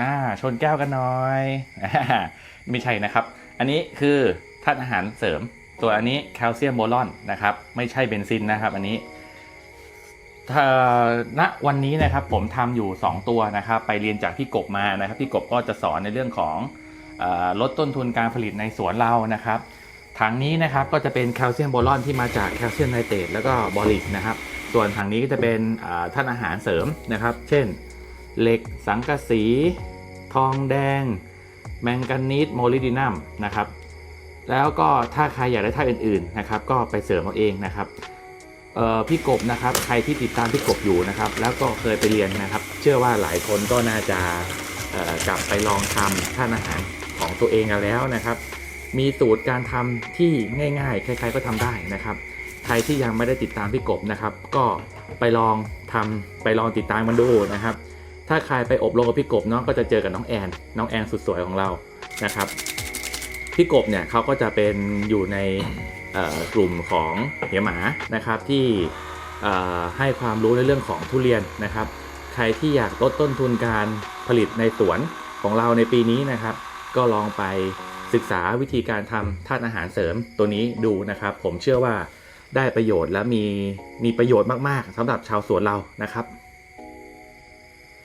อ่าชนแก้วกันหน่อยอไม่ใช่นะครับ อันนี้คือธาตุอาหารเสริม ตัวอันนี้แคลเซียมโบรอนนะครับ ไม่ใช่เบนซินนะครับ อันนี้ถ้าณวันนี้นะครับผมทำอยู่ 2 ตัวนะครับ ไปเรียนจากพี่กบมานะครับ พี่กบก็จะสอนในเรื่องของอลดต้นทุนการผลิตในสวนเรานะครับถังนี้นะครับก็จะเป็นแคลเซียมโบรอนที่มาจากแคลเซียมไนเตรตแล้วก็บอริกนะครับ ส่วนถังนี้ก็จะเป็นท่านอาหารเสริมนะครับ เช่น เหล็ก สังกะสี ทองแดง แมงกานีสโมลิบดินัมนะครับ แล้วก็ถ้าใครอยากได้ธาตุอื่นๆนะครับ ก็ไปเสริมเอาเองนะครับพี่กบนะครับ ใครที่ติดตามพี่กบอยู่นะครับ แล้วก็เคยไปเรียนนะครับ เชื่อว่าหลายคนก็น่าจะกลับไปลองทำท่านอาหารของตัวเองกันแล้วนะครับ มีสูตรการทำที่ง่ายๆ ใครๆก็ทำได้นะครับ ใครที่ยังไม่ได้ติดตามพี่กบนะครับ ก็ไปลองทำไปลองติดตามมันดูนะครับ ถ้าใครไปอบรมกับพี่กบเนาะก็จะเจอกับน้องแอนน้องแอนสุดสวยของเรานะครับพี่กบเนี่ยเขาก็จะเป็นอยู่ในกลุ่มของเหียหมานะครับที่ให้ความรู้ในเรื่องของทุเรียนนะครับ ใครที่อยากลดต้นทุนการผลิตในสวนของเราในปีนี้นะครับ ก็ลองไปศึกษาวิธีการทำธาตุอาหารเสริมตัวนี้ดูนะครับ ผมเชื่อว่าได้ประโยชน์และมีมีประโยชน์มากๆสำหรับชาวสวนเรานะครับ